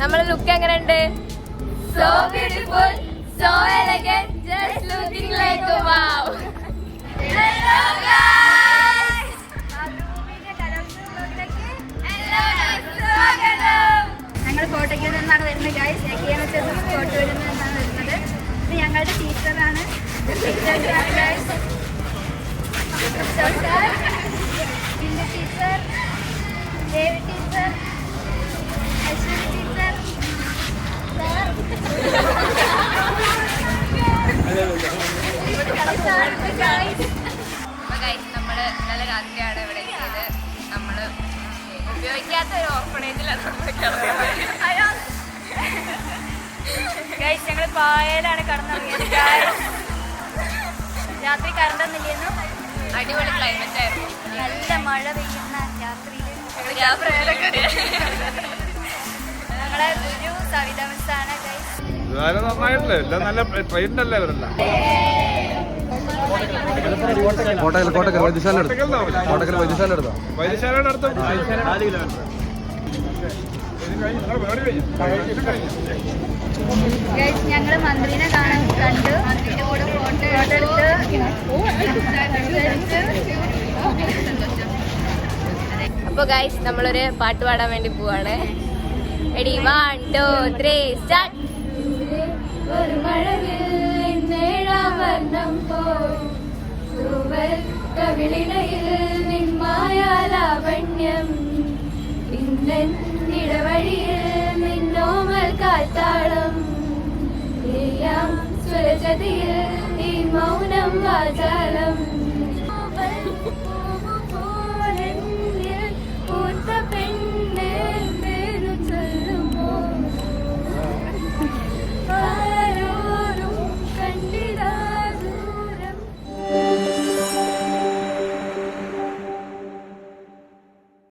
നമ്മളെ ലുക്ക് എങ്ങനെയുണ്ട്? So beautiful so elegant just looking like a wow hello guys സ്വാഗതം ഞങ്ങൾ കോട്ടയ്ക്കിൽ നിന്നാണ് വരുന്നത് ഗൈസ് എക്കിയാമച്ചേർന്ന് കോട്ടൂരിൽ നിന്നാണ് വരുന്നത്. ഇത് ഞങ്ങളുടെ ടീച്ചറാണ് teacher Devi teacher Aswathi teacher അപ്പൊ ഗൈസ് നമ്മൾ ഇന്നലെ രാത്രിയാണ് ഇവിടെ എത്തിയത്. നമ്മൾ ഉപയോഗിക്കാത്ത ഒരു ഓർഫണേജിലാണ് നമ്മൾ കിടന്നത്. ഗൈസ് ഞങ്ങൾ പായലാണ് കടന്നിറങ്ങിയത്. രാത്രി കറണ്ടൊന്നുമില്ലെന്നു അടിപൊളി ക്ലൈമറ്റ് ആയിരുന്നു. നല്ല മഴ പെയ്യുന്ന രാത്രിയിൽ ഞങ്ങളെ ഗുരു സവിത മിസ്സാണ് ഗൈസ് നന്നായിട്ടില്ല. എല്ലാം നല്ല ട്രെയിനിലല്ലേ ഇവരെല്ലാം കോട്ടക്കൽ. കോട്ടക്കൽ വൈദ്യശാല എടുത്തു? കോട്ടക്കൽ വൈദ്യശാല എടുത്തോ? വൈദ്യശാലയുടെ അടുത്ത് ഗൈസ് ഞങ്ങൾ മന്ത്രിനെ കാണാൻ കണ്ട്. മന്ത്രിയുടെ കൂടെ ഫോട്ടോ എടുത്ത്. അപ്പൊ ഗൈസ് നമ്മളൊരു പാട്ട് പാടാൻ വേണ്ടി പോവാണ്. എടി വൺ ടു ത്രീ സ്റ്റാർട്ട് ഒരു കവിളിണയിൽ നിന്മായാലാവണ്യം ഇന്നൻ ഇടവഴിയിൽ നിന്നോമൽ കാത്താളം എല്ലാം സ്വരജതിയിൽ ഈ മൗനം വാചാലം.